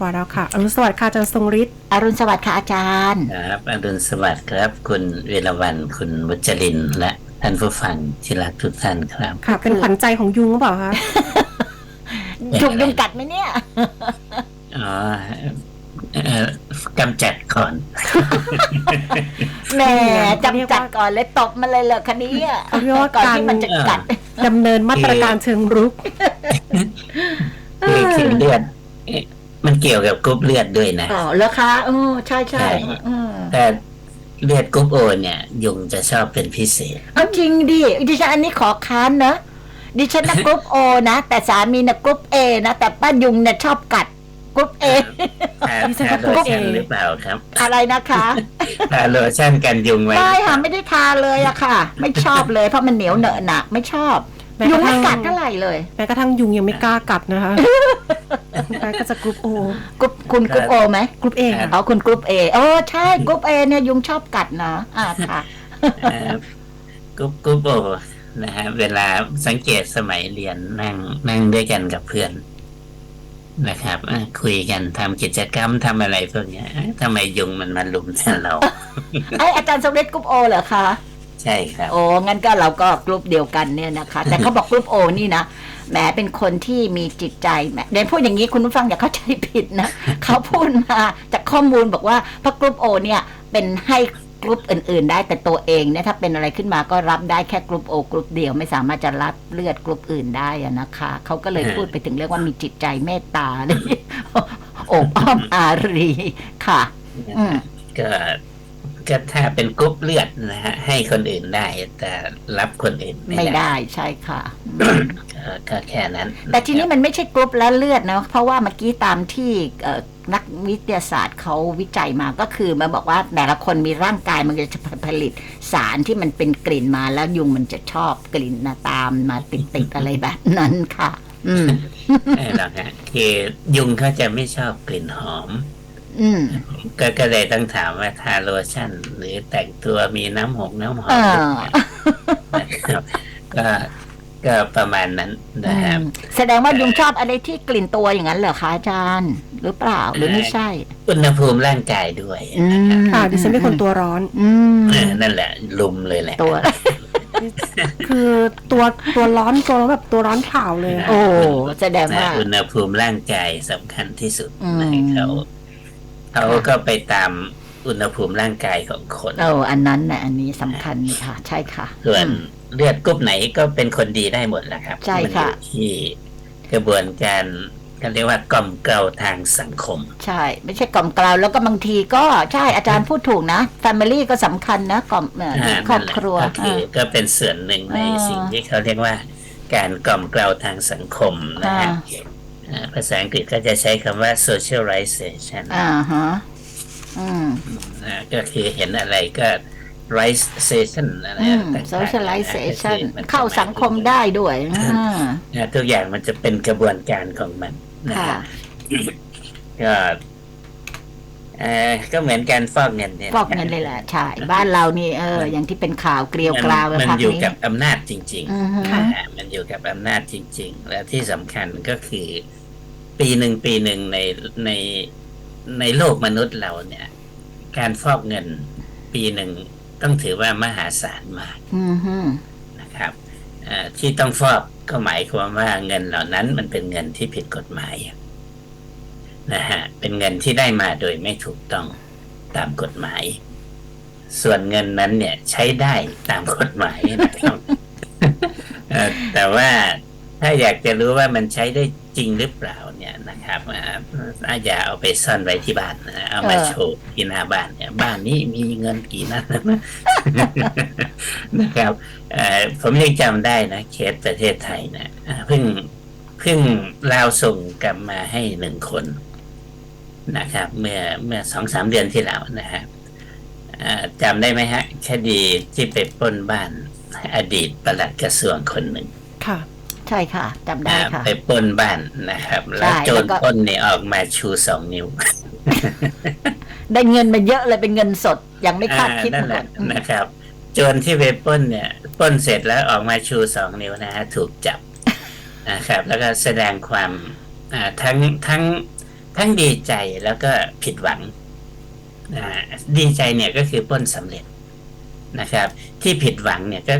ปล่อยแล้วค่ะ อรุณสวัสดิ์ค่ะอาจารย์ทรงฤทธิ์อรุณสวัสดิ์ค่ะอาจารย์ ครับอดุลสวัสดิ์ครับ คุณเวรวันคุณวัชรินทร์และท่านผู้ฟังที่รักทุกท่านครับ ค่ะ เป็นขวัญใจของยุงหรือเปล่าคะถูกยุงกัดไหมเนี่ย อ๋อเอ่อกำจัดก่อนแหมจำจัดก่อนเลยตบมาเลยเหรอคันนี้อะเขาเรียกว่าก่อนการที่มันจะกัดดำเนินมาตรการเชิงรุกคือคือเลือดเอ๊ะ มันเกี่ยวกับกรุ๊ปเลือดด้วยนะ อ๋อแล้วคะเออใช่ใช่ใช่ อืมแต่เลือดกรุ๊ปโอเนี่ย ยุงจะชอบเป็นพิเศษ เอาจริงดิดิฉันอันนี้ขอค้านนะดิฉันนะกรุ๊ปโอนะ แต่สามีนะกรุ๊ปเอนะแต่ป้ายุงเนี่ยชอบกัดกรุ๊ปเอทาดิฉันก็ทาโลกรุ๊ป ชั่น A หรือเปล่าครับอะไรนะคะทาโลชั่นกันยุงไว้ไม่ค่ะไม่ได้ทาเลยอะค่ะ ไม่ชอบเลยเพราะมันเหนียวเหนอะหนักไม่ชอบแม้กยุระงทั่ไม่ง กัดเท่าไหร่เลย แม้กระทั่งยุงยังไม่กล้ากัดนะคะ คุณแป๊กก็จะกรุ๊ปโอกรุ๊ปคุณกรุ๊ปโอไหมกรุ๊ปเอค่ะ เอาคุณกรุ๊ปเอเออใช่กรุ๊ปเอเนี่ยยุงชอบกัดนะอ่าค่ะเอ่อกรุ๊ปกรุ๊ปโอนะฮะเวลาสังเกตสมัยเรียนนั่งนั่งด้วยกันกับเพื่อน นะครับอะคุยกันทำกิจกรรมทำอะไรพวกเนี้ยเอ๊ะทำไมยุงมันมาลุมแต่เรา ไออาจารย์สมเด็จกรุ๊ปโอเหรอคะ ใช่ครับ โอ้งั้นก็เราก็กรุ๊ปเดียวกันเนี่ยนะคะ แต่เขาบอกกรุ๊ปโอนี่นะ แหมเป็นคนที่มีจิตใจแหมเดี๋ยวพูดอย่างนี้คุณผู้ฟังอย่าเข้าใจผิดนะ เขาพูดมาจากข้อมูลบอกว่าพระกรุ๊ปโอเนี่ยเป็นให้กรุ๊ปอื่น ๆ ได้แต่ตัวเองเนี่ยถ้าเป็นอะไรขึ้นมาก็รับได้แค่กรุ๊ปโอกรุ๊ปเดียวไม่สามารถจะรับเลือดกรุ๊ปอื่นได้อะนะคะเขาก็เลยพูดไปถึงเรื่องว่ามีจิตใจเมตตาเลยโอบอ้อมอารีค่ะ อืมก็ ก็ถ้าเป็นกรุ๊ปเลือดนะฮะ ให้คนอื่นได้ แต่รับคนอื่นไม่ไม่ได้ได้ ใช่ค่ะอืมก็ก็แค่นั้น แต่ทีนี้มันไม่ใช่กรุ๊ปและเลือดนะเพราะว่าเมื่อกี้ตามที่เอ่อนักวิทยาศาสตร์เขาวิจัยมาก็คือมันบอกว่าแต่ละคนมีร่างกายมันจะผลิตสารที่มันเป็นกลิ่นมาแล้วยุงมันจะชอบกลิ่นนะตามมาติดๆอะไรแบบนั้นค่ะ อืมไม่หรอกฮะคือยุงเขาจะไม่ชอบกลิ่นหอม อืมก็ก็เลยต้องถามว่าทาโลชั่น หรือแต่งตัวมีน้ำหงน้ำหอเอมอนะครับก็ก็ประมาณนั้นนะครับอืมแสดงว่ายุงชอบอะไรที่กลิ่นตัวอย่างนั้นเหรอคะอาจารย์ หรือเปล่าหรือไม่ใช่ อุณหภูมิร่างกายด้วยอืมค่ะดิฉันเป็นคนตัวร้อน อืมเออนั่นแหละ ลุมเลยแหละ ตัวคือตัวตัวร้อนตัวร้อนแบบตัวร้อนเผาเลยอะโอ้แสดงนะว่าอุณหภูมิร่างกายสำคัญที่สุดอืมนะเขา เขาก็ไปตามอุณหภูมิร่างกายของคนโอ้อันนั้นนะอันนี้สำคัญค่ะ ใช่ค่ะ ส่วนอืมเลือดกรุ๊ปไหนก็เป็นคนดีได้หมดแหละครับ ใช่มันค่ะอยู่ที่กระบวนการเขาเรียกว่ากล่อมเกลาทางสังคม ใช่ ไม่ใช่กล่อมกล่าวแล้วก็บางทีก็ใช่อาจารย์พูดถูกนะแฟมิลี่ก็สำคัญนะกล่อมเอ่ออ่าครอบนั่นแหละครัวก็คืออ่าก็เป็นส่วนหนึ่งในอ่าสิ่งที่เขาเรียกว่า การกล่อมเกลาทางสังคมนะฮะอ่าอ่า ภาษาอังกฤษก็จะใช้คำว่า socialization อ่าฮะอืมนะก็คือเห็นอะไรก็ rization อะไรอืมต่างๆ socialization ก็คือมันเข้าสังคมได้ด้วยอ่านะทุกอย่างมันจะเป็นกระบวนการของมันนะค่ะฮะก็เออก็เหมือนการฟอกเงินเนี่ยฟอกเงินเลยแหละใช่บ้านเรานี่เออ อย่างที่เป็นข่าวเกลียวกราวมันพักอยู่นี้กับอำนาจจริงอือฮึๆนะฮะมันอยู่กับอำนาจจริง ๆ และที่สำคัญก็คือ ปีหนึ่งปีหนึ่งในในในโลกมนุษย์เราเนี่ย การฟอกเงินปีหนึ่งต้องถือว่ามหาศาลมากอือฮึนะครับเอ่อที่ต้องฟอกก็หมายความว่าเงินเหล่านั้นมันเป็นเงินที่ผิดกฎหมายนะฮะเป็นเงินที่ได้มาโดยไม่ถูกต้องตามกฎหมาย ส่วนเงินนั้นเนี่ยใช้ได้ตามกฎหมายนะครับเอ่อแต่ว่าถ้าอยากจะรู้ว่ามันใช้ได้จริงหรือเปล่าเนี่ยนะครับอ่า อาอย่าเอาไปซ่อนไว้ที่บ้านนะเอามาโชว์ที่หน้าบ้านเนี่ยบ้านนี้มีเงินกี่นัดนะนะครับผมยังจำได้นะเคสประเทศไทยนะเพิ่งเพิ่งลาวส่งกลับมาให้หนึ่งคนนะครับ เมื่อเมื่อสองสามเดือนที่แล้วนะฮะอ่าจำได้ไหมฮะ คดีที่ไปปล้นบ้านอดีตประหลัดกระทรวงคนหนึ่งค่ะ ใช่ค่ะจำได้อ่าค่ะ ไปปล้นบ้านนะครับ แล้วใช่โจแล้รวก็ปล้นเนี่ยออกมาชูสองนิ้ว ได้เงินมาเยอะเลยเป็นเงินสด ยังไม่คาดคิดอ่านั่มานแหก่อละนอืมนะครับ โจรที่ไปปล้นเนี่ยปล้นเสร็จแล้วออกมาชูสองนิ้วนะฮะถูกจับนะครับ แล้วก็แสดงความอ่าทั้งทั้งทั้งดีใจแล้วก็ผิดหวังนะฮะดีใจเนี่ยก็คือปล้นสำเร็จนะครับ ที่ผิดหวังเนี่ยก็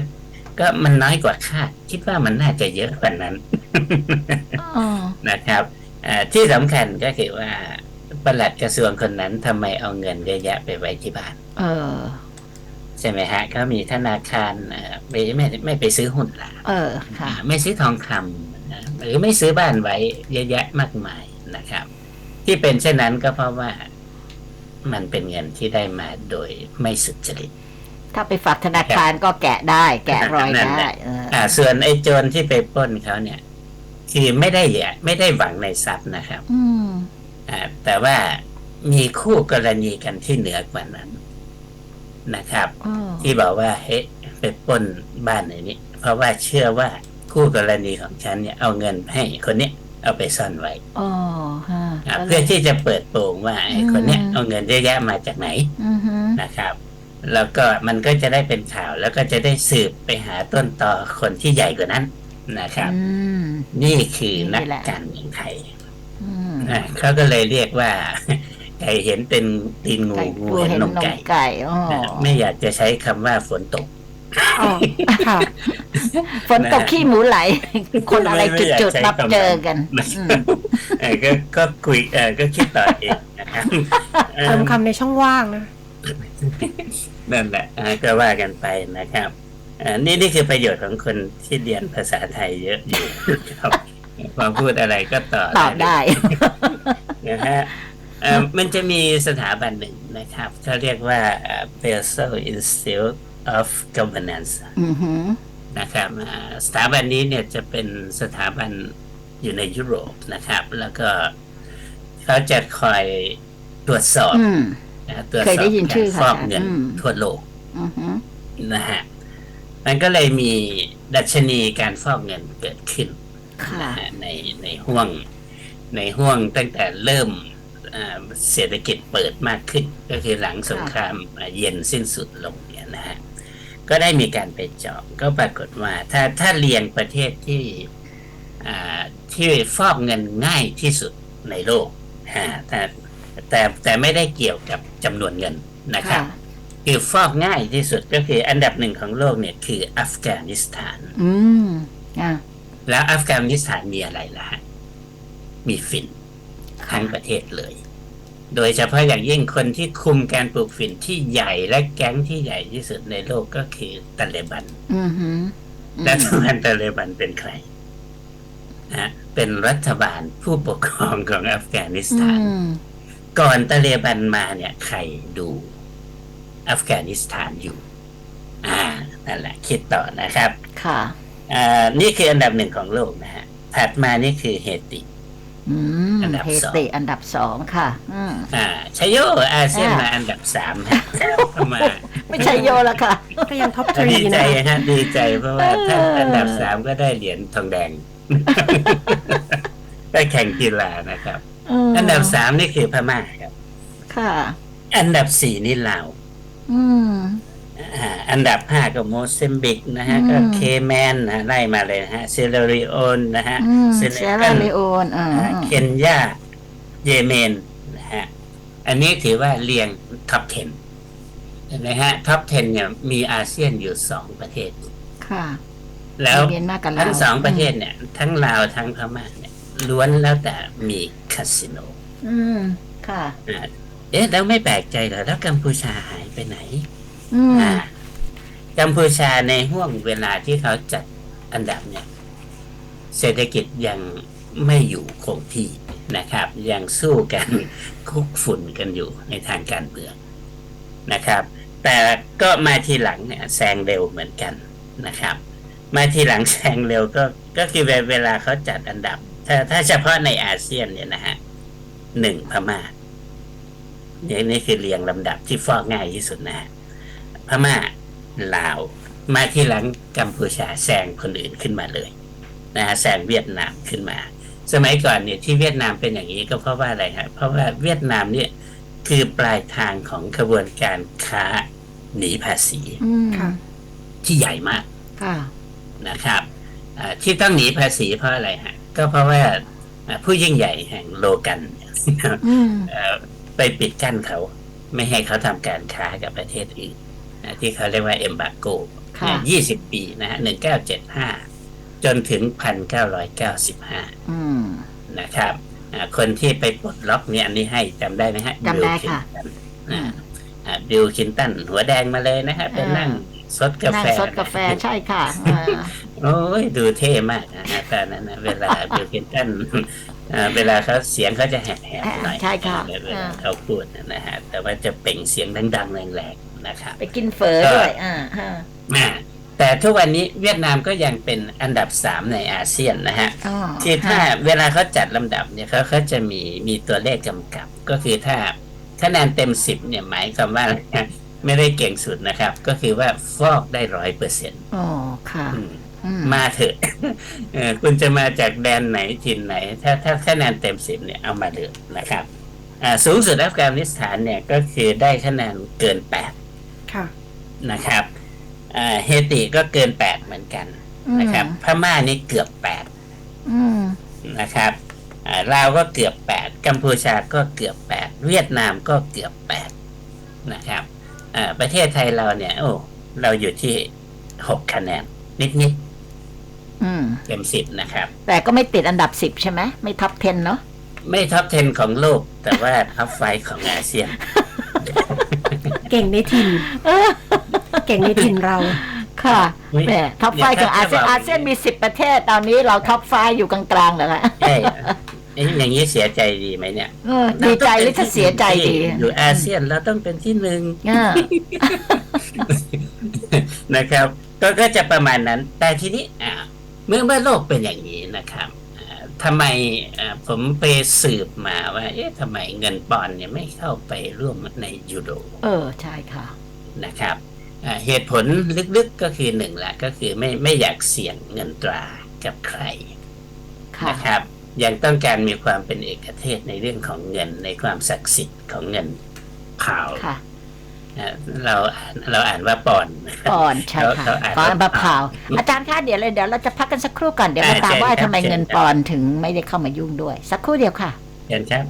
ก็มันน้อยกว่าคาด คิดว่ามันน่าจะเยอะกว่านั้นอ๋อนะครับอ่าที่สำคัญก็คือว่าปลัดกระทรวงคนนั้นทำไมเอาเงินเยอะแยะไปไว้ที่บ้านเออใช่ไหมฮะเขามีธนาคารเอ่อไม่ไม่ไม่ไปซื้อหุ้นละเออค่ะอ่าไม่ซื้อทองคำนะหรือไม่ซื้อบ้านไว้เยอะแยะมากมายนะครับ ที่เป็นเช่นนั้นก็เพราะว่ามันเป็นเงินที่ได้มาโดยไม่สุจริต ถ้าไปฝากธนาคารก็แกะได้ แกะรอยนั่นแหได้ละ เอออ่า ส่วนไอ้โจรที่ไปปล้นเขาเนี่ย คือไม่ได้แย่ไม่ได้หวังในทรัพย์นะครับ อืม อ่า แต่ว่ามีคู่กรณีกันที่เหนือกว่านั้นนะครับอ๋อที่บอกว่าเฮ้ยไปปล้นบ้านในนี้ เพราะว่าเชื่อว่าคู่กรณีของฉันเนี่ยเอาเงินให้คนเนี้ยเอาไปซ่อนไว้อ๋อฮะอ่าก็ลย เพื่อที่จะเปิดโปงว่าไอ้คนเนี้ยอืม เอาเงินเยอะแยะมาจากไหนอือฮึนะครับ แล้วก็มันก็จะได้เป็นข่าวแล้วก็จะได้สืบไปหาต้นตอคนที่ใหญ่กว่านั้นนะครับอืมนี่คือนักนี่แหละการเมืองไทยอืมอ่าเขาก็เลยเรียกว่าไก่เห็นเป็นตีนงูไก่งูปูเห็นเห็นนนมมไก่ไก่อ๋อนะไม่อยากจะใช้คำว่าฝนตกอ๋อค่ะฝนตกขี้หมูไหล คนอะไรไม่อยากจุดใช้ๆรับคำนั้นเจอกันนะอืครัมบเออก็ก็คุยเออก็คิดต่อเองนะครับเออเติมคำในช่องว่างนะ นั่นแหละอ่าก็ว่ากันไปนะครับอ่านี่นี่คือประโยชน์ของคนที่เรียนภาษาไทยเยอะอยู่ครับพอพูดอะไรก็ต่อตอบได้นะฮะเอ่อมันจะมีสถาบันหนึ่งนะครับเขาเรียกว่า Basel Institute of Governance อือหือนะครับอ่าสถาบันนี้เนี่ยจะเป็นสถาบันอยู่ในยุโรปนะครับ แล้วก็เขาจะคอยตรวจสอบอืมนะ ตรวจเคสยอบได้ยินชื่กาอรค่ะฟอกเงินอืมทั่วโลกอือหือนะฮะมันก็เลยมีดัชนีการฟอกเงินเกิดขึ้นค่ะนะฮะในในห่วง ในห่วงตั้งแต่เริ่มอ่าเศรษฐกิจเปิดมากขึ้น ก็คือหลังสงครามอ่าเย็นสิ้นสุดลงเนี่ยนะฮะก็ได้มีการไปเจาะก็ปรากฏว่า ถ้าถ้าเรียงประเทศที่อ่าที่ฟอกเงินง่ายที่สุดในโลกฮะ แต่แต่แต่ไม่ได้เกี่ยวกับจำนวนเงินนะครับค่ะคือฟอกง่ายที่สุดก็คืออันดับหนึ่งของโลกเนี่ยคืออัฟกานิสถาน อืมอะแล้วอัฟกานิสถานมีอะไรล่ะฮะมีฝิ่นทั้งประเทศเลย โดยเฉพาะอย่างยิ่งคนที่คุมการปลูกฝิ่นที่ใหญ่และแก๊งที่ใหญ่ที่สุดในโลกก็คือตาเลบันอือหือและทำไมตาเลบันเป็นใครนะเป็นรัฐบาลผู้ปกครองของอัฟกานิสอืถานม ก่อนตาเลบันมาเนี่ยใครดูอัฟกานิสถานอยู่ อ่านั่นแหละคิดต่อนะครับ ค่ะอ่านี่คืออันดับหนึ่งของโลกนะฮะ ถัดมานี่คือเฮติอืมอันดับเฮสองติอันดับสองค่ะอืมอ่าชัยโยอาเซียนอ่ามมาอันดับสามฮะเข้ามาไม่ใช่โยละค่ะ ก็ยังท็อปทรีดีใจนะฮะดีใจเพราะว่าถ้าเอออัอันดับสามก็ได้เหรียญทองแดงได้แข่งกีฬานะครับ อันดับสามนี่คือพม่าครับ ค่ะ อันดับสี่นี่ลาวอืมอ่าอันดับห้าก็โมเซมบิกนะฮะอืมก็เคแมนนะฮะไล่มาเลยนะฮะเซเรริโอนนะฮะอืมเซเซเนรากัลเลโอนอ่าอ่าเคนยาเยเมนนะฮะ อันนี้ถือว่าเรียงท็อป 10เห็นไหมฮะท็อป 10 เนี่ย มีอาเซียนอยู่สองประเทศ ค่ะ แล้วเมียนมากับลาวทั้งสองประเทศเนี่ย ทั้งลาวทั้งพม่าเนี่ย ล้วนแล้วแต่มีคาสิโน อืม ค่ะอ่าเอ๊ะแล้วไม่แปลกใจเหรอแล้วกัมพูชาหายไปไหน อืม อ่า กัมพูชาในห่วงเวลาที่เขาจัดอันดับเนี่ย เศรษฐกิจยังไม่อยู่คงที่นะครับ ยังสู้กันคุกฝุ่นกันอยู่ในทางการเมืองนะครับ แต่ก็มาทีหลังเนี่ยแซงเร็วเหมือนกันนะครับ มาทีหลังแซงเร็วก็ก็คือเวลาเขาจัดอันดับ ถ้าถ้าเฉพาะในอาเซียนเนี่ยนะฮะหนึ่งพม่าเนี่ยนี่คือเรียงลำดับที่ฟอกง่ายที่สุดนะฮะพม่าลาว มาทีหลังกัมพูชาแซงคนอื่นขึ้นมาเลยนะฮะแซงเวียดนามขึ้นมา สมัยก่อนเนี่ยที่เวียดนามเป็นอย่างนี้ก็เพราะว่าอะไรฮะเพราะว่าเวียดนามเนี่ยคือปลายทางของขบวนการค้าหนีภาษีอืมค่ะที่ใหญ่มากค่ะนะครับอ่าที่ต้องหนีภาษีเพราะอะไรฮะ ก็เพราะว่าอ่าผู้ยิ่งใหญ่แห่งโลกันอืมเอ่อไปปิดกั้นเขา ไม่ให้เขาทำการค้ากับประเทศอื่นนะที่เขาเรียกว่าเอมบาโกค่ะยี่สิบปีนะฮะหนึ่งเก้าเจ็ดห้าจนถึงพันเก้าร้อยเก้าสิบห้าอืมนะครับอ่าคนที่ไปปลดล็อกเนี่ยอันนี้ให้จำได้ไหมฮะจำได้ค่ะบิลคินตันหัวแดงมาเลยนะฮะไปนั่งซดกานั่แฟงซดกาแฟใช่ค่ะอ่า โอ้ยดูเท่มากนะฮะตอนนั้นนะเวลาบิลคินตันอ่าเวลาเขาเสียงเขาจะแหบๆหน่อยใช่ค่ะเวลาอ่าเขาพูดนะฮะแต่ว่าจะเปล่งเสียงดังๆแรงๆนะครับไปกินเฟอด้วยอ่าฮะอ่าแต่ทุกวันนี้เวียดนามก็ยังเป็นอันดับสามในอาเซียนนะฮะอ๋อที่ถ้าเวลาเขาจัดลำดับเนี่ยเขาเขาจะมีมีตัวเลขกำกับ ก็คือถ้าคะแนนเต็มสิบเนี่ยหมายความว่าไม่ได้เก่งสุดนะครับ ก็คือว่าฟอกได้ร้อยเปอร์เซ็นต์อ๋อค่ะอื มมาเถอะเออคุณจะมาจากแดนไหนถิ่นไหน ถ้าถ้าคะแนนเต็มสิบเนี่ยเอามาเลยนะครับอ่าสูงสุดอัฟกานิสถานเนี่ยก็คือได้คะแนนเกินแปดค่ะนะครับอ่าเฮติก็เกินแปดเหมือนกันนะครับพม่านี่เกือบแปดอืมนะครับอ่าลาวก็เกือบแปดกัมพูชาก็เกือบแปดเวียดนามก็เกือบแปดนะครับอ่าประเทศไทยเราเนี่ย โอ้เราอยู่ที่หกคะแนนนิด อืมๆเต็มสิบนะครับ แต่ก็ไม่ติดอันดับสิบใช่ไหมไม่ท็อป10เนาะไม่ท็อป10 ของโลก แต่ว่าท็อปไฟของอาเซียน เก่งในถิ่นเก่งในถิ่นเรา ค่ะเฮ้ยแหมท็อปไฟอย่าของอาเซียนคาดหวัง อาเซียนมีสิบประเทศ ตอนนี้เราท็อปไฟอยู่กลางๆเหรอคะเอ้ยเอ้ยอย่างนี้เสียใจดีไหมเนี่ยเออดีใจหรือจะเสียใจดีอยู่อาเซียนเราต้องเป็นที่หนึ่งอ่านะครับก็ก็จะประมาณนั้น แต่ทีนี้อ่า เมื่อเมื่อโลกเป็นอย่างนี้นะครับอ่าทำไมอ่าผมไปสืบมาว่า เอ๊ะทำไมเงินปอนด์เนี่ยไม่เข้าไปร่วมในยูโร เออ ใช่ค่ะ นะครับอ่าเหตุผลลึกๆก็คือหนึ่งแหละก็คือไม่ไม่อยากเสี่ยงเงินตรากับใครค่ะนะครับ ยังต้องการมีความเป็นเอกเทศในเรื่องของเงินในความศักดิ์สิทธิ์ของเงินเผาค่ะอ่า เราอ่านเราอ่านว่าปอนด์ปอนใช่ค่ะเขาอ่านปอนว่าบะเผาอาจารย์คะเดี๋ยวเลยเดี๋ยวเราจะพักกันสักครู่ก่อนเดี๋ยวมาอ่าตามเชิญว่าครับทำไมเชิญเงินครับปอนถึงไม่ได้เข้ามายุ่งด้วย สักครู่เดียวค่ะเห็นครับ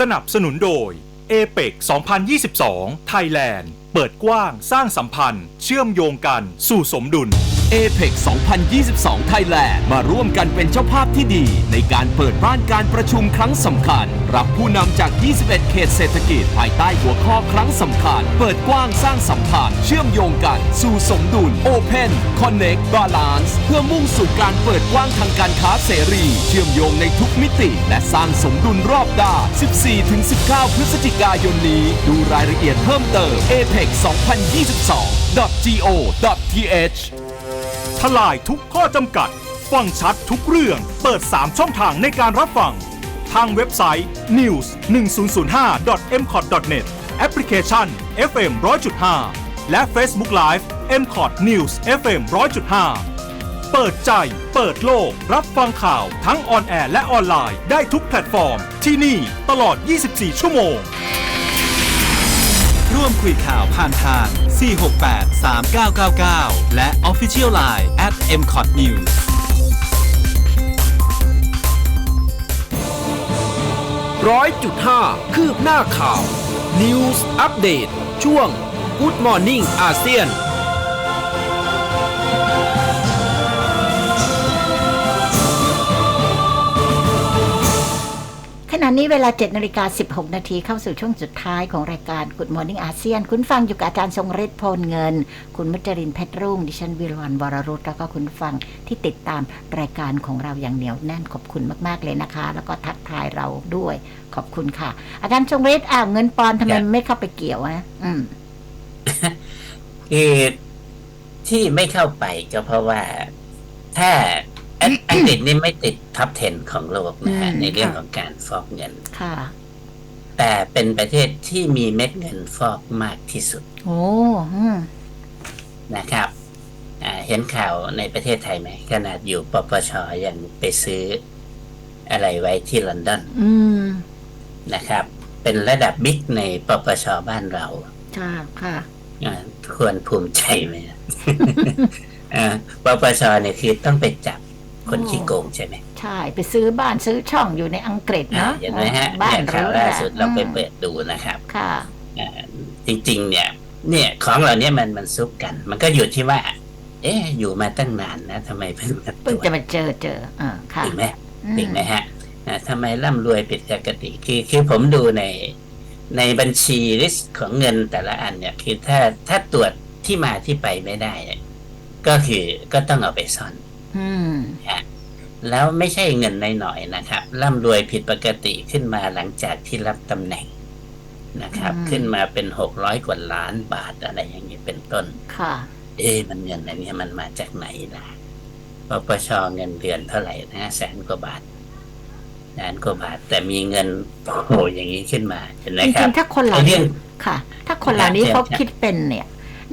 สนับสนุนโดย APEC 2022 Thailand เปิดกว้างสร้างสัมพันธ์ เชื่อมโยงกันสู่สมดุล APEC 2022 Thailand มาร่วมกันเป็นเจ้าภาพที่ดี ในการเปิดบ้านการประชุมครั้งสำคัญ รับผู้นำจาก 21 เขตเศรษฐกิจ ภายใต้หัวข้อครั้งสำคัญ เปิดกว้างสร้างสัมพันธ์ เชื่อมโยงกัน สู่สมดุล Open Connect Balance เพื่อมุ่งสู่การเปิดกว้างทางการค้าเสรี เชื่อมโยงในทุกมิติ และสร้างสมดุลรอบด้าน 14-19 พฤศจิกายนนี้ ดูรายละเอียดเพิ่มเติม APEC 2022 go.th ทลายทุกข้อจำกัด ฟังชัดทุกเรื่อง เปิด 3 ช่องทางในการรับฟัง ทางเว็บไซต์ news 1 0 0 5 m c o t net แอปพลิเคชัน FM 100.5 และ Facebook Live m c o t News FM 100.5 เปิดใจ เปิดโลก รับฟังข่าวทั้งออนแอร์และออนไลน์ได้ทุกแพลตฟอร์ม ที่นี่ตลอด 24 ชั่วโมง ร่วมคุยข่าวผ่านทาง 468 3999 และ Official Line at m c o t News ร้อยจุดห้าคืบหน้าข่าว News Update ช่วง Good Morning อาเซียน ณะนี้เวลา7นาฬิกา16 นาทีเข้าสู่ช่วงสุดท้ายของรายการ Good Morning อาเซียน คุณฟังอยู่กับอาจารย์ทรงฤทธิ์พลเงิน คุณมุจรินเพชรรุ่ง ดิฉันวิรวันวรรุตแล้วก็คุณฟังที่ติดตามรายการของเราอย่างเหนียวแน่นขอบคุณมากๆเลยนะคะ แล้วก็ทักทายเราด้วยขอบคุณค่ะ อาจารย์ทรงฤทธิ์อ้าวเงินปอนทำไมไม่เข้าไปเกี่ยวอะอืมคือที่ไม่เข้าไปก็เพราะว่าถ้า อังอังกฤษนี่ไม่ติดท็อป 10 ของโลกนะฮะอืมในเรื่องค่ะของการฟอกเงิน ค่ะ แต่เป็นประเทศที่มีเม็ดเงินฟอกมากที่สุด โอ้อืมนะครับอ่าเห็นข่าวในประเทศไทยไหม ขนาดอยู่ปปชยังไปซื้ออะไรไว้ที่ลอนดอนอืมนะครับ เป็นระดับบิ๊กในปปชบ้านเราค่ะค่ะอ่าควรภูมิใจไหมอ่าปปชเนี่ยคือต้องไปจับ คนอ๋อขี้โกงใช่ไหมใช่ไปซื้อบ้านซื้อช่องอยู่ในอังกฤษอ่าเนาะเห็นไหมฮะบ้านเนี่ยข่าวหรูล่าแหละสุดเราไปอืมเปิดดูนะครับค่ะอ่าจริงๆ เนี่ย เนี่ยของเหล่านี้มันมันซุกกัน มันก็อยู่ที่ว่า เอ๊ะอยู่มาตั้งนานนะทำไมเพิ่งมาตเพิ่รงวจจะมาเจอเจออ่าค่ะถึงไหมอืมถึงไหมฮะอ่าทำไมร่ำรวยผิดปกติคือคือผมดูในในบัญชีลิสต์ของเงินแต่ละอันเนี่ยคือถ้าถ้าตรวจที่มาที่ไปไม่ได้เนี่ยก็คือก็ต้องเอาไปซ่อน อืม แล้วไม่ใช่เงินน้อยๆนะครับร่ำรวยผิดปกติขึ้นมาหลังจากที่รับตำแหน่งนะครับ อืม ขึ้นมาเป็นหกร้อยกว่าล้านบาทอะไรอย่างนี้เป็นต้น ค่ะ เอ๊ะมันเงินอันเนี้ยมันมาจากไหนล่ะปปชเงินเดือนเท่าไหร่นะแสนกว่าบาทแสนกว่าบาท แต่มีเงินโอ้โหอย่างนี้ขึ้นมาเห็นไหมจครัริบ งๆ ถ้าคนเหล่าไอ้เรื่นี้องค่ะ ถ้าคนเหล่านี้ครับเขาใช่คิดเป็นเนี่ย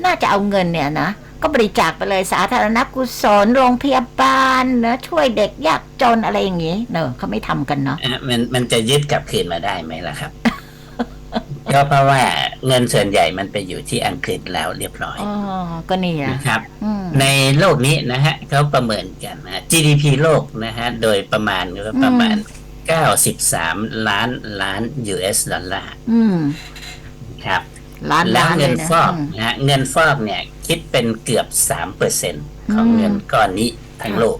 น่าจะเอาเงินเนี่ยนะ ก็บริจาคไปเลยสาธารณกุศลโรงพยาบาลนะช่วยเด็กยากจนอะไรอย่างนี้เนอะเขาไม่ทำกันเนาะอะมันมันจะยึดกลับคืนมาได้ไหมล่ะครับก็เพราะว่าเงินส่วนใหญ่มันไปอยู่ที่อังกฤษแล้วเรียบร้อยอ๋อก็นี่อะนะครับอืมในโลกนี้นะฮะเขาประเมินกันนะ GDP โลกนะฮะโดยประมาณก็ประมาณ 93 ล้านล้าน US ดอลลาร์อืมครับล้านแล้วล้านเลเงินยนะฟอกอืมนะฮะเงินฟอกเนี่ย คิดเป็นเกือบ3%ของอืมเงินก้อนนี้ทั้งโลก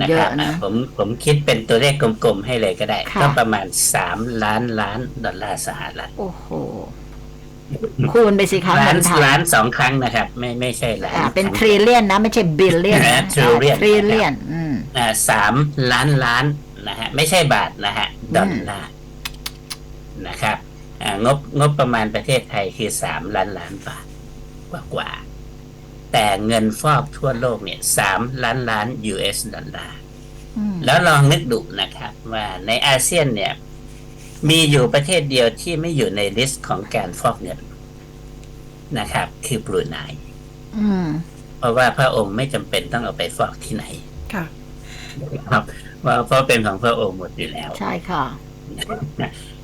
นะครับเยอะนะอะผมผมคิดเป็นตัวเลขกลมๆให้เลยก็ได้ค่ะก็ประมาณ3ล้านล้านดอลลาร์สหรัฐโอ้โหคูณไปสิคะล้านเงินไทยล้านสองครั้งนะครับ ไม่ไม่ใช่ล้านอ่าเป็นครั้งทริเลียนนะ ไม่ใช่บิลเลียนอ่า trillion ทริเลียนอืมอ่าสามล้านล้านนะฮะไม่ใช่บาทนะฮะดอลลาร์นะครับอ่างบงบประมาณประเทศไทยคือสามล้านล้านบาทกว่ากว่าๆ แต่เงินฟอกทั่วโลกเนี่ยสามล้านล้าน US ดอลลาร์อืมแล้วลองนึกดูนะครับว่าในอาเซียนเนี่ย มีอยู่ประเทศเดียวที่ไม่อยู่ในลิสต์ของการฟอกเงินนะครับ คือบรูไนอืมเพราะว่าพระองค์ไม่จำเป็นต้องเอาไปฟอกที่ไหน ค่ะ ครับว่าเพราะเป็นของพระองค์หมดอยู่แล้ว ใช่ค่ะ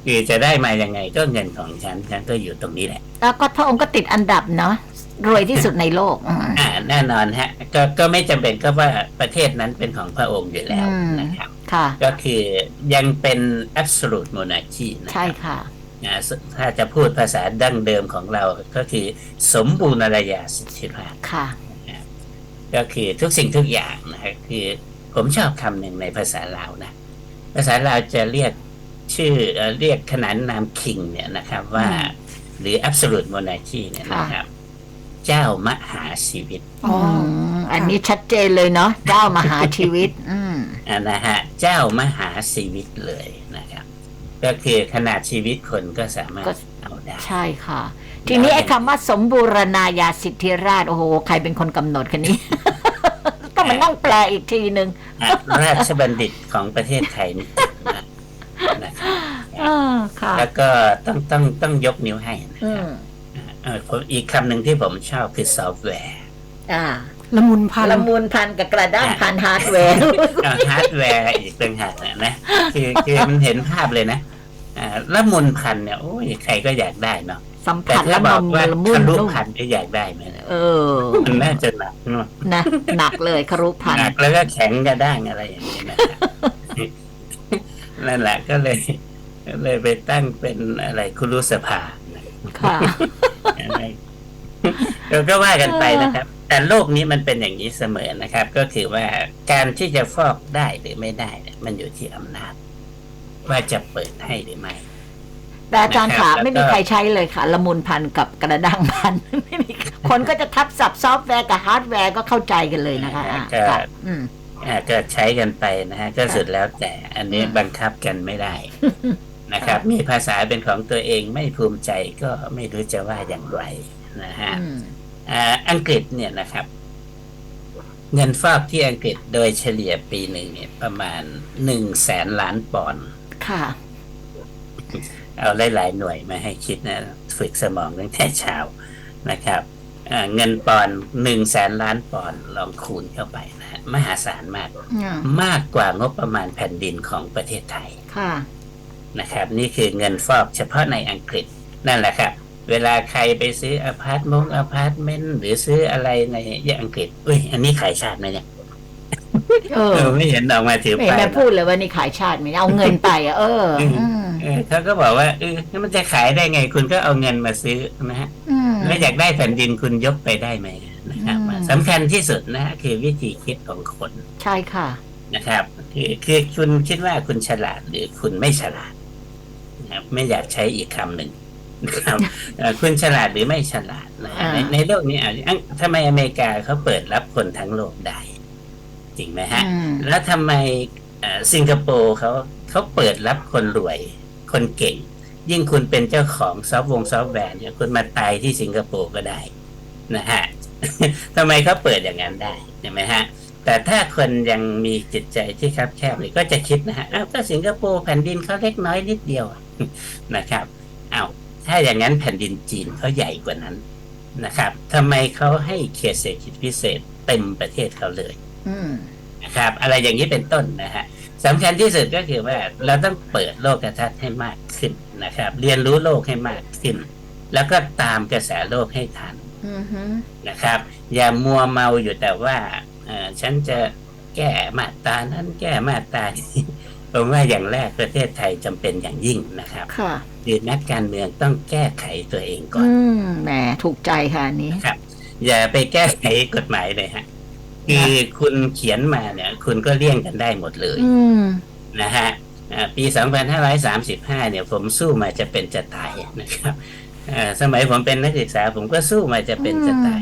คือจะได้มายังไงก็เงินของฉันฉันก็อยู่ตรงนี้แหละ แล้วก็พระองค์ก็ติดอันดับเนาะรวยที่สุดในโลกอืมอ่าแน่นอนฮะ ก็ก็ไม่จำเป็นก็ว่าประเทศนั้นเป็นของพระองค์อยู่แล้วอืมนะครับค่ะ ก็คือยังเป็น absolute monarchy นะคใช่รับค่ะอ่าสถ้าจะพูดภาษาดั้งเดิมของเราก็คือสมบูรณาญาสิทธิราชย์ค่ะก็คือทุกสิ่งทุกอย่างนะครับคือผมชอบคำหนึ่งในภาษาลาวนะ ภาษาลาวจะเรียก ชื่อเอ่อเรียกขนานนามคิงเนี่ยนะครับ ว่าอืมหรือ absolute monarchy เนี่ยนะครับ เจ้ามหาชีวิตอ๋อมอันนี้ชัดเจนเลยเนาะเจ้ามหาชีวิต อืมอ่านะฮะ เจ้ามหาชีวิตเลยนะครับ ก็คือขนาดชีวิตคนก็สามารถก็เอาได้ใช่ค่ะ ทีนี้ไอ้คำว่าสมบูรณาญาสิทธิราชย์โอ้โหใครเป็นคนกำหนดคันนี้ต้องมานั่งแปลอีกทีหนึ่งอะราชบัณฑิตของประเทศไทย นี่เก่งมากนะครับเออค่ะ แล้วก็ต้องต้องต้องยกนิ้วให้นะอืครับมเออผมอีกคำหนึ่งที่ผมชอบคือซอฟต์แวร์อ่าละมุนพันละมุนพันกับกระด้างพันฮาร์ดแวร์เอาฮาร์ดแวร์อีกต่างหากนะนะ คือคือมันเห็นภาพเลยนะอ่าละมุนพันเนี่ยโอ้ยใครก็อยากได้เนาะสัมแต่ผัสถ้าและบมัอกนว่าละมุนทะลุนุ่มพันก็อยากได้ไหมนะเออ มันน่าจะหนักเนาะนะหนักเลยครุพันหนักแล้วก็แข็งกระด้างอะไรอย่างนี้นะครับนั่นแหละก็เลย ก็เลยไปตั้งเป็นอะไรคุรุสภานะค่ะอะไรเราก็ว่ากันไปนะครับ แต่โลกนี้มันเป็นอย่างนี้เสมอนะครับ ก็คือว่าการที่จะฟอกได้หรือไม่ได้เนี่ยมันอยู่ที่อำนาจ ว่าจะเปิดให้หรือไม่แต่อาจารย์ขานะครับไม่มีใครใช้เลยค่ะ ละมุนพันกับกระด้างพันไม่มีคนก็จะทับศัพท์ซอฟต์แวร์กับฮาร์ดแวร์ก็เข้าใจกันเลยนะคะอะก็ค่ะอืมอ่าก็ใช้กันไปนะฮะก็สุดแล้วแต่อันนี้อืมบังคับกันไม่ได้ นะครับ มีภาษาเป็นของตัวเองไม่ภูมิใจก็ไม่รู้จะว่าอย่างไรนะฮะอืมอ่าอังกฤษเนี่ยนะครับ เงินฟอกที่อังกฤษโดยเฉลี่ยปีหนึ่งเนี่ยประมาณหนึ่งแสนล้านปอนด์ค่ะ เอาหลายๆหน่วยมาให้คิดนะ ฝึกสมองตั้งแต่เช้านะครับอ่าเงินปอนหนึ่งแสนล้านปอนด์ลองคูณเข้าไปนะฮะมหาศาลมากอืมมากกว่างบประมาณแผ่นดินของประเทศไทย ค่ะ นะครับ นี่คือเงินฟอกเฉพาะในอังกฤษนั่นแหละครับเวลาใครไปซื้ออพาร์ตมงอพาร์ตเมนต์หรือซื้ออะไรในอังกฤษอุ้ยอันนี้ขายชาติไหมเนี่ยเออเออไม่เห็นออกมาถือไม่เห็นป้ายแม่พูดเลยว่านี่ขายชาติไม่ได้เอาเงินไปอะเอออืมเออเขาก็บอกว่าเออแล้วมันจะขายได้ไงคุณก็เอาเงินมาซื้อนะฮะอืมแล้วอยากได้แผ่นดินคุณยกไปได้ไหมนะครับอืมสำคัญที่สุดนะฮะคือวิธีคิดของคน ใช่ค่ะนะครับ คือคือคุณคิดว่าคุณฉลาดหรือคุณไม่ฉลาด นะครับไม่อยากใช้อีกคำหนึ่งนะครับเอ่อคุณฉลาดหรือไม่ฉลาดนะฮะอ่าในในโลกนี้อะอังทำไมอเมริกาเขาเปิดรับคนทั้งโลกได้ จริงไหมฮะอืมแล้วทำไมเอ่อสิงคโปร์เขาเขาเปิดรับคนรวย คนเก่ง ยิ่งคุณเป็นเจ้าของซอฟต์วงซอฟต์แวร์เนี่ยคุณมาตายที่สิงคโปร์ก็ได้นะฮะทำไมเขาเปิดอย่างนั้นได้ใช่ไหมฮะแต่ถ้าคนยังมีจิตใจที่คับแคบเนี่ยก็จะคิดนะฮะอ้าวก็สิงคโปร์แผ่นดินเขาเล็กน้อยนิดเดียว นะครับอ้าวถ้าอย่างนั้นแผ่นดินจีนเขาใหญ่กว่านั้นนะครับทำไมเขาให้เขตเศรษฐกิจพิเศษเต็มประเทศเขาเลยอืมนะครับ อะไรอย่างนี้เป็นต้นนะฮะสำคัญที่สุดก็คือว่าเราต้องเปิดโลกทัศน์ให้มากขึ้นนะครับ เรียนรู้โลกให้มากขึ้น แล้วก็ตามกระแสโลกให้ทันอือฮึนะครับ อย่ามัวเมาอยู่แต่ว่าเอ่อฉันจะแก้มาตรานั้นแก้มาตรานี้ ผมว่าอย่างแรกประเทศไทยจำเป็นอย่างยิ่งนะครับค่ะคือนักการเมืองต้องแก้ไขตัวเองก่อนอืมแหมถูกใจค่ะอันนี้ครับ อย่าไปแก้ไขกฎหมายเลยฮะคือคุณเขียนมาเนี่ย คุณก็เลี่ยงกันได้หมดเลยอืมนะฮะอ่าปี 2535 เนี่ย ผมสู้มาจะเป็นจะตายนะครับอ่าสมัยผมเป็นนักศึกษา ผมก็สู้มาจะเป็นจะตาย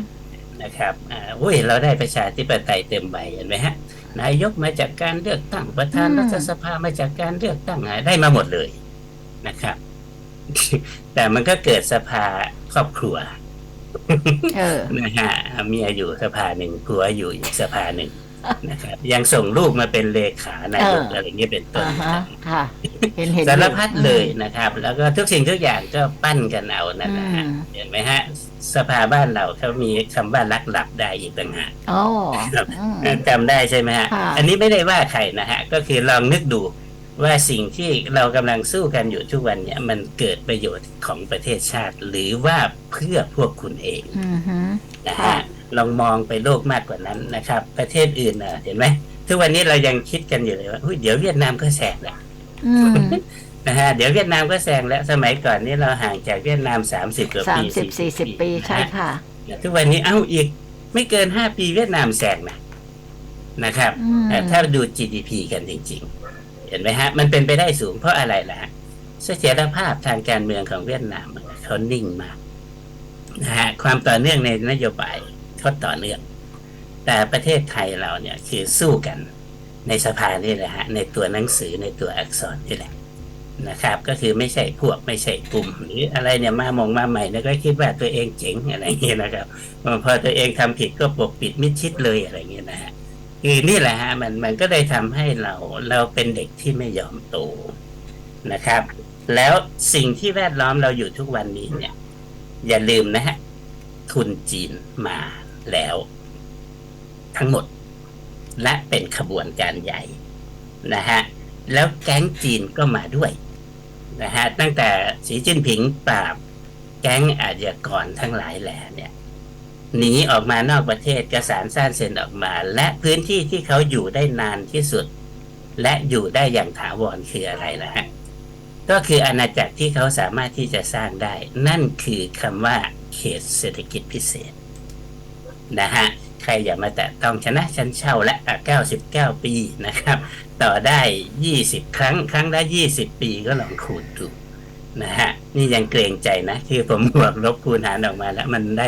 นะครับอ่าอุ้ยเราได้ประชาธิปไตยเต็มใบเห็นไหมฮะ นายกมาจากการเลือกตั้งประธานอืมรัฐสภามาจากการเลือกตั้งอะได้มาหมดเลยนะครับ แต่มันก็เกิดสภาครอบครัวเออนะฮะเมียอยู่สภาหนึ่งผัวอยู่อีกสภาหนึ่งนะครับ ยังส่งลูกมาเป็นเลขานายกเออออะไรเงี้ยเป็นต้นอ่าฮะค่ะเห็นเห็นสารอยู่พัดเลยนะครับ แล้วก็ทุกสิ่งทุกอย่างก็ปั้นกันเอานั่นแหละฮะอืมเห็นไหมฮะ สภาบ้านเราเขามีคำว่ารักหลับได้อีกต่างหากอ๋อครับอืมจำได้ใช่ไหมฮะค่ะอันนี้ไม่ได้ว่าใครนะฮะ ก็คือลองนึกดูว่าสิ่งที่เรากำลังสู้กันอยู่ทุกวันเนี่ย มันเกิดประโยชน์ของประเทศชาติ หรือว่าเพื่อพวกคุณเองอือฮึนะค่ะฮะลองมองไปโลกมากกว่านั้นนะครับ ประเทศอื่นนะเห็นไหมทุกวันนี้เรายังคิดกันอยู่เลยว่าอุ๊ยเดี๋ยวเวียดนามก็แซงแหละอืม นะฮะเดี๋ยวเวียดนามก็แซงแล้วสมัยก่อนนี่เราห่างจากเวียดนามสามสิบกว่าสาปีมสิบสี่สิบปีใช่นะฮะค่ะทุกวันนี้เอ้าอีกไม่เกินห้าปีเวียดนามแซงนะนะครับอืม แต่ถ้าดู GDP กันจริง ๆ เห็นไหมฮะ มันเป็นไปได้สูงเพราะอะไรล่ะฮะเสถียรภาพทางการเมืองของเวียดนามเขานิ่งมากนะฮะความต่อเนื่องในนโยบายเขาต่อเนื่อง แต่ประเทศไทยเราเนี่ยคือสู้กันในสภานี่แหละฮะ ในตัวหนังสือในตัวอักษรนี่แหละ นะครับ ก็คือไม่ใช่พวกไม่ใช่กลุ่ม หรืออะไรเนี่ยมามองมาใหม่แล้วก็คิดว่าตัวเองเจ๋งอะไรเงี้ยนะครับพอตัวเองทำผิดก็ปกปิดมิดชิดเลยอะไรเงี้ยนะฮะคือนี่แหละฮะมันมันก็เลยทำให้เราเราเป็นเด็กที่ไม่ยอมโตนะครับ แล้วสิ่งที่แวดล้อมเราอยู่ทุกวันนี้เนี่ย อย่าลืมนะฮะทุนจีนมาแล้ว ทั้งหมด และเป็นขบวนการใหญ่นะฮะแล้วแก๊งจีนก็มาด้วย นะฮะตั้งแต่สีจิ้นผิงปราบแก๊งอาชญากรทั้งหลายแหล่เนี่ยหนีออกมานอกประเทศกระสานสร้างเซ็นออกมา และพื้นที่ที่เขาอยู่ได้นานที่สุด และอยู่ได้อย่างถาวรคืออะไรล่ะฮะก็คืออาณาจักรที่เขาสามารถที่จะสร้างได้ นั่นคือคำว่าเขตเศรษฐกิจพิเศษนะฮะ ใครอย่ามาแตะต้องชนะชั้นเช่าและอะ99 ปีนะครับ ต่อได้ 20 ครั้งครั้งละ20 ปีก็ลองคูณดูนะฮะนี่ยังเกรงใจนะ คือผมบวกลบคูณหารออกมาแล้วมันได้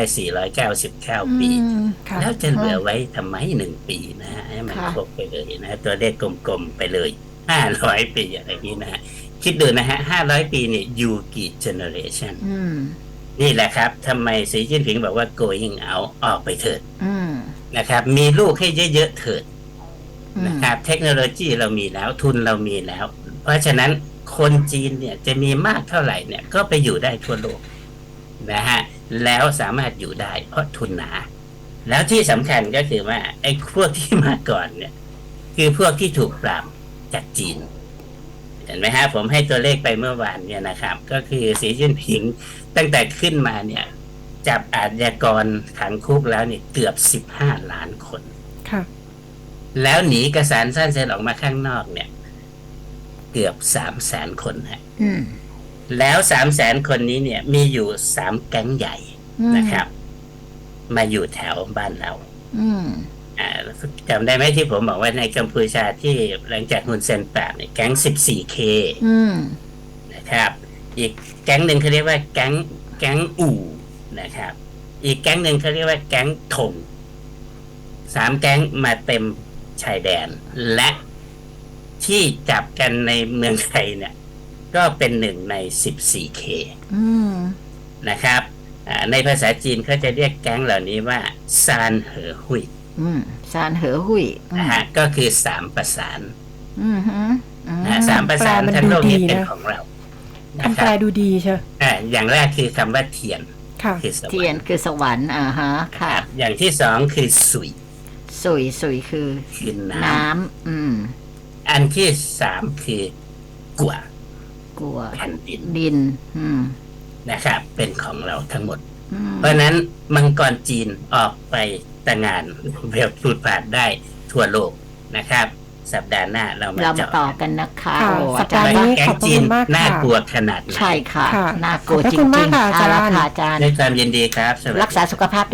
499 ปีอืมค่ะแล้วจะเหลือไว้ทำไมหนึ่งปีนะฮะให้มันค่ะครบไปเลยนะ ตัวเลขกลมๆไปเลย 500 ปีอะไรอย่างนี้นะฮะคิดดูนะฮะ 500 ปีเนี่ยยูกี่เจเนอเรชันอืม นี่แหละครับทำไมสีจิ้นผิงบอกว่า going out ออกไปเถิดอืมนะครับ มีลูกให้เยอะๆเถิดอืมนะครับ เทคโนโลยีเรามีแล้วทุนเรามีแล้ว เพราะฉะนั้นคนจีนเนี่ยจะมีมากเท่าไหร่เนี่ย ก็ไปอยู่ได้ทั่วโลกนะฮะแล้วสามารถอยู่ได้เพราะทุนหนา แล้วที่สำคัญก็คือว่าไอ้พวกที่มาก่อนเนี่ย คือพวกที่ถูกปราบจากจีน เห็นไหมฮะผมให้ตัวเลขไปเมื่อวานเนี่ยนะครับ ก็คือสีจิ้นผิงตั้งแต่ขึ้นมาเนี่ย จับอาชญากรขังคุกแล้วเนี่ยเกือบสิบห้าล้านคนค่ะ แล้วหนีกระสานสั้นเซนออกมาข้างนอกเนี่ย เกือบสามแสนคนฮะอืมแล้วสามแสนคนนี้เนี่ย มีอยู่สามแก๊งใหญ่อืมนะครับ มาอยู่แถวบ้านเรา อืมอ่า จำได้ไหมที่ผมบอกว่าในกัมพูชาที่หลังจากฮุนเซนแปดเนี่ยแก๊ง 14K อืมนะครับ อีกแก๊งหนึ่งเขาเรียกว่าแก๊งแก๊งอู่นะครับ อีกแก๊งหนึ่งเขาเรียกว่าแก๊งถงสามแก๊งมาเต็มชายแดน และที่จับกันในเมืองไทยเนี่ย ก็เป็นหนึ่งใน 14K อืมนะครับอ่าในภาษาจีนเขาจะเรียกแก๊งเหล่านี้ว่าซานเหอหุย อืมซานเหอหุยอืนะมฮะก็คือสามประสานอืมฮึอืมนะฮะสามประสานแปลมันทั้งโลกนี้ดูดีเป็นนะของเรานะคำคแปลรับดูดีใช่อ่าอย่างแรกคือคำว่าเทียนค่ะ คือสวรรเทียนค์คือสวรรค์อ่าฮะคค่ะ รับอย่างที่สองคือสุยสุยสุยคือ คือน้น้ำอืมำอันที่สามคือกัวกลัวแผ่นดินดิน อืมนะครับ เป็นของเราทั้งหมดอืม เพราะฉะนั้นมังกรจีนออกไปแต่งงานเวลพูดผ่านได้ทั่วโลกนะครับ สัปดาห์หน้าเรามาเรามาเจาะต่อกันนะคะค่ะโอ้สัอาปจาดารย์ห์ว่านี้แก๊ขงอบพระจีคุนณมากน่าค่ะกลัวขนาดไหนใช่ค่ะค่ะน่ากลัวขอบพระจคุณริมากงค่ะๆอาจารย์เละค่ะอาจารย์ ด้วยความยินดีครับสวัสดี รักษาสุขภาพ